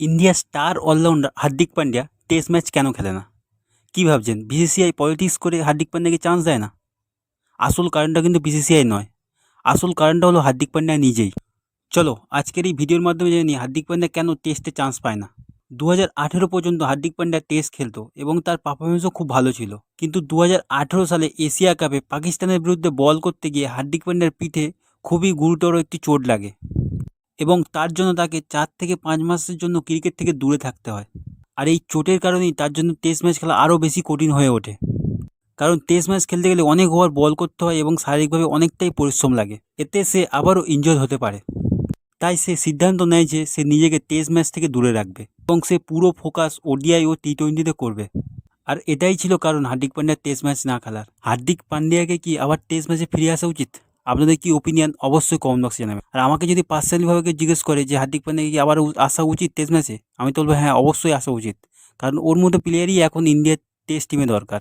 ইন্ডিয়ার star allrounder Hardik Pandya test match কেন খেলে না? কী ভাবছেন? বিসিসিআই পলিটিক্স করে হার্দিক পান্ডিয়াকে চান্স দেয় না? আসল কারণটা কিন্তু বিসিসিআই নয়। আসল কারণটা হলো হার্দিক পান্ডিয়া নিজেই। চলো, আজকের এই ভিডিওর মাধ্যমে জেনে নিই হার্দিক পান্ডিয়া কেন টেস্টে চান্স পায় না। দু হাজার আঠেরো পর্যন্ত হার্দিক পান্ডিয়া টেস্ট খেলতো এবং তার পারফরমেন্সও খুব ভালো ছিল। কিন্তু দু হাজার আঠেরো সালে এশিয়া কাপে পাকিস্তানের বিরুদ্ধে বল করতে গিয়ে হার্দিক পান্ডিয়ার পিঠে খুবই গুরুতর একটি চোট লাগে। এবং তার জন্য তাকে চার থেকে পাঁচ মাসের জন্য ক্রিকেট থেকে দূরে থাকতে হয়। আর এই চোটের কারণেই তার জন্য টেস্ট ম্যাচ খেলা আরও বেশি কঠিন হয়ে ওঠে। কারণ টেস্ট ম্যাচ খেলতে গেলে অনেক ওভার বল করতে হয় এবং শারীরিকভাবে অনেকটাই পরিশ্রম লাগে। এতে সে আবারও ইনজয় হতে পারে। তাই সে সিদ্ধান্ত নেয় যে সে নিজেকে টেস্ট ম্যাচ থেকে দূরে রাখবে এবং সে পুরো ফোকাস ওডিআই ও টি টোয়েন্টিতে করবে। আর এটাই ছিল কারণ হার্দিক পান্ডিয়ার টেস্ট ম্যাচ না খেলার। হার্দিক পান্ডিয়াকে কি আবার টেস্ট ম্যাচে ফিরে আসা উচিত? আপনাদের কি ওপিনিয়ন অবশ্যই কমেন্ট বক্সে জানাবেন। আর আমাকে যদি পার্সোনালিভাবে বিভাগে জিজ্ঞেস করে যে, হার্দিক পান্ডে কি আবার আসা উচিত টেস্ট ম্যাচে আমি তো বলব হ্যাঁ অবশ্যই আসা উচিত। কারণ ওর মতো প্লেয়ারই এখন ইন্ডিয়ার টেস্ট টিমে দরকার।